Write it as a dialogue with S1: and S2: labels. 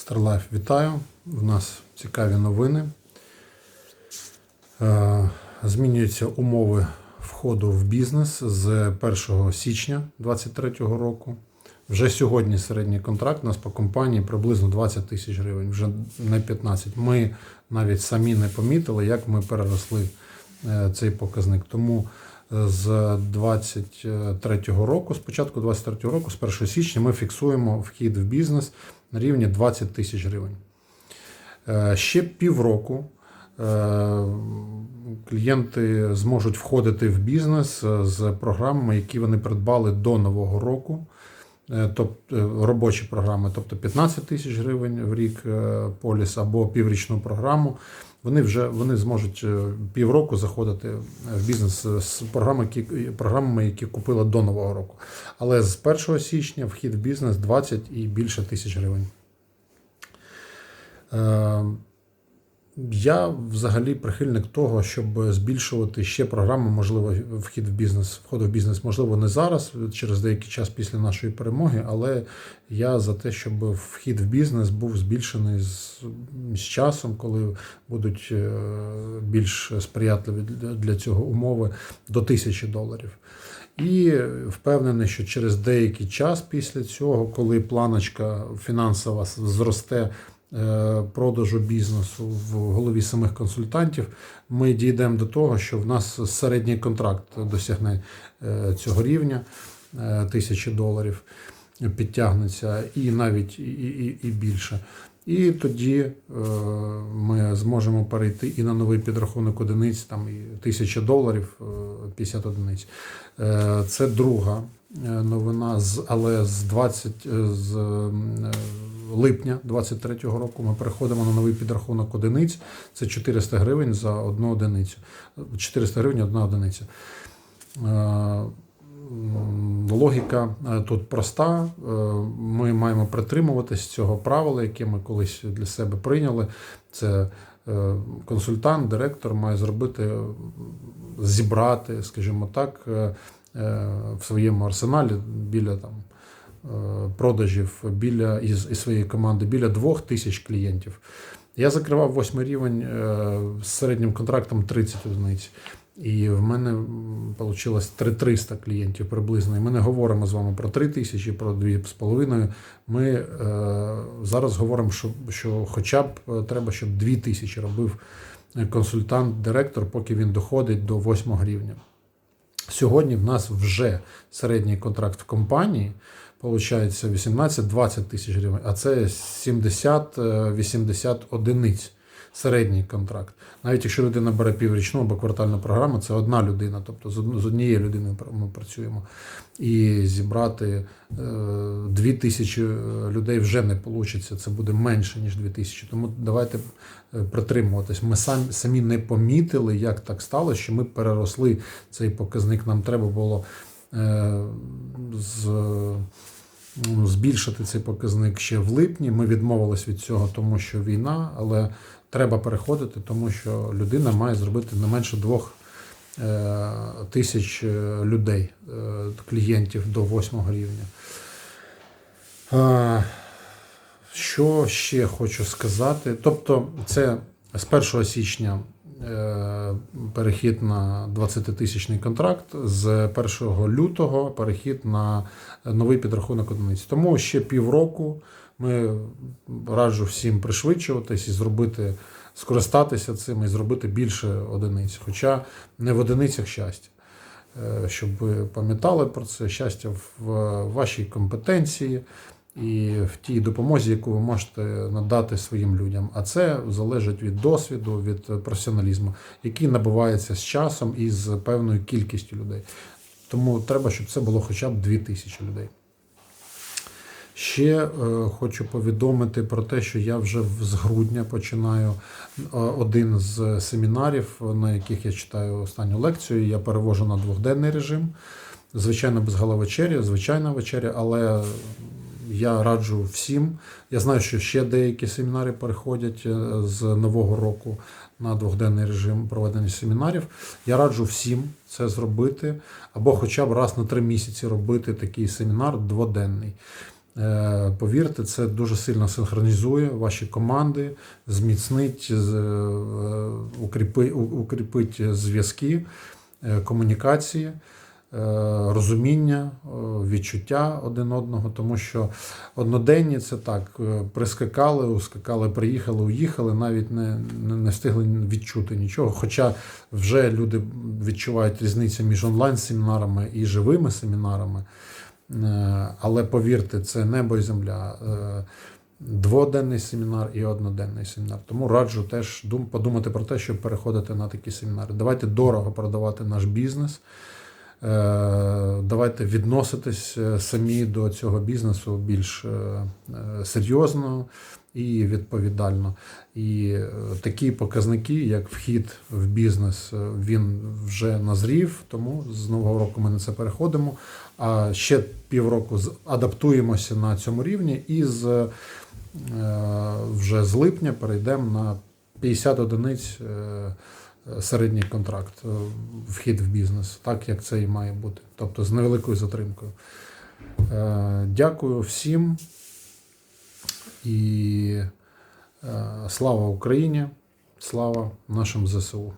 S1: Старлайф вітаю. У нас цікаві новини. Е, Змінюються умови входу в бізнес з 1 січня 2023 року. Вже сьогодні середній контракт у нас по компанії приблизно 20 тисяч гривень, вже не 15. Ми навіть самі не помітили, як ми переросли е, цей показник. Тому е, з 23 року, з початку 23 року, з 1 січня, ми фіксуємо вхід в бізнес на рівні 20 тисяч гривень. Е, Ще півроку е, клієнти зможуть входити в бізнес е, з програмами, які вони придбали до нового року. Тобто робочі програми, тобто 15 тисяч гривень в рік е, поліс або піврічну програму. Вони вже вони зможуть півроку заходити в бізнес з програми, які, програмами, які купили до нового року. Але з 1 січня вхід в бізнес 20 і більше тисяч гривень. Я взагалі прихильник того, щоб збільшувати ще програми, можливо, вхід в бізнес, входу в бізнес, можливо, не зараз, через деякий час після нашої перемоги, але я за те, щоб вхід в бізнес був збільшений з, з часом, коли будуть е, більш сприятливі для- цього умови до тисячі доларів. І впевнений, що через деякий час після цього, коли планочка фінансова зросте продажу бізнесу в голові самих консультантів, ми дійдемо до того, що в нас середній контракт досягне е, цього рівня е, тисячі доларів, підтягнеться і навіть і, і, і більше. І тоді е, ми зможемо перейти і на новий підрахунок одиниць, там і тисяча доларів, е, 50 одиниць. Е, Це друга е, новина, але з 20 е, з е, липня 23-го року ми переходимо на новий підрахунок одиниць. Це 400 гривень за одну одиницю. 400 гривень одна одиниця. Е, Логіка е, тут проста. Е, Ми маємо притримуватись цього правила, яке ми колись для себе прийняли. Це консультант, директор має зробити, зібрати, скажімо так, в своєму арсеналі біля там. Е, Продажів біля із, із своєї команди біля двох тисяч клієнтів. Я закривав восьмий рівень е, з середнім контрактом 30 одиниць. І в мене вийшло 300 клієнтів приблизно. І ми не говоримо з вами про 3 тисячі, про 2,5. Ми е, зараз говоримо, що, що хоча б е, треба, щоб 2 тисячі робив консультант-директор, поки він доходить до 8 рівня. Сьогодні в нас вже середній контракт в компанії виходить 18-20 тисяч гривень, а це 70-80 одиниць середній контракт. Навіть якщо людина бере піврічну або квартальну програму, це одна людина, тобто з од- з однією людиною ми працюємо. І зібрати е, дві тисячі людей вже не вийде, це буде менше, ніж дві тисячі. Тому давайте е, притримуватись. Ми самі, самі не помітили, як так сталося, що ми переросли цей показник. Нам треба було е, з, ну, збільшити цей показник ще в липні. Ми відмовились від цього, тому що війна, але треба переходити, тому що людина має зробити не менше двох е, тисяч е, людей, е, клієнтів до восьмого рівня. Е, Що ще хочу сказати? Тобто, це з 1 січня е, перехід на 20-тисячний контракт, з 1 лютого перехід на новий підрахунок одиниць. Тому ще півроку ми раджу всім пришвидшуватись і зробити, скористатися цим і зробити більше одиниць. Хоча не в одиницях щастя. Е, Щоб ви пам'ятали про це щастя в вашій компетенції і в тій допомозі, яку ви можете надати своїм людям. А це залежить від досвіду, від професіоналізму, який набувається з часом і з певною кількістю людей. Тому треба, щоб це було хоча б 2000 людей. Ще е, хочу повідомити про те, що я вже з грудня починаю е, один з семінарів, на яких я читаю останню лекцію. Я перевожу на двохденний режим. Звичайно, без галавечері, звичайна вечеря, але я раджу всім. Я знаю, що ще деякі семінари переходять е, з нового року на двохденний режим проведення семінарів. Я раджу всім це зробити, або хоча б раз на три місяці робити такий семінар дводенний. Е, Повірте, це дуже сильно синхронізує ваші команди, зміцнить, е, укріпить зв'язки, комунікації, розуміння, відчуття один одного, тому що одноденні це так: е, прискакали, ускакали, приїхали, уїхали, навіть не, не, встигли відчути нічого. Хоча вже люди відчувають різницю між онлайн-семінарами і живими семінарами. Е, Але повірте, це небо і земля. Е, Дводенний семінар і одноденний семінар. Тому раджу теж подумати про те, щоб переходити на такі семінари. Давайте дорого продавати наш бізнес. Е, Давайте відноситись е, самі до цього бізнесу більш е, серйозно і відповідально. І такі показники, як вхід в бізнес, він вже назрів, тому з нового року ми на це переходимо. А ще півроку адаптуємося на цьому рівні і з вже з липня перейдемо на 50 одиниць середній контракт, е, вхід в бізнес, так як це і має бути. Тобто з невеликою затримкою. Е, Дякую всім і е, слава Україні, слава нашим ЗСУ.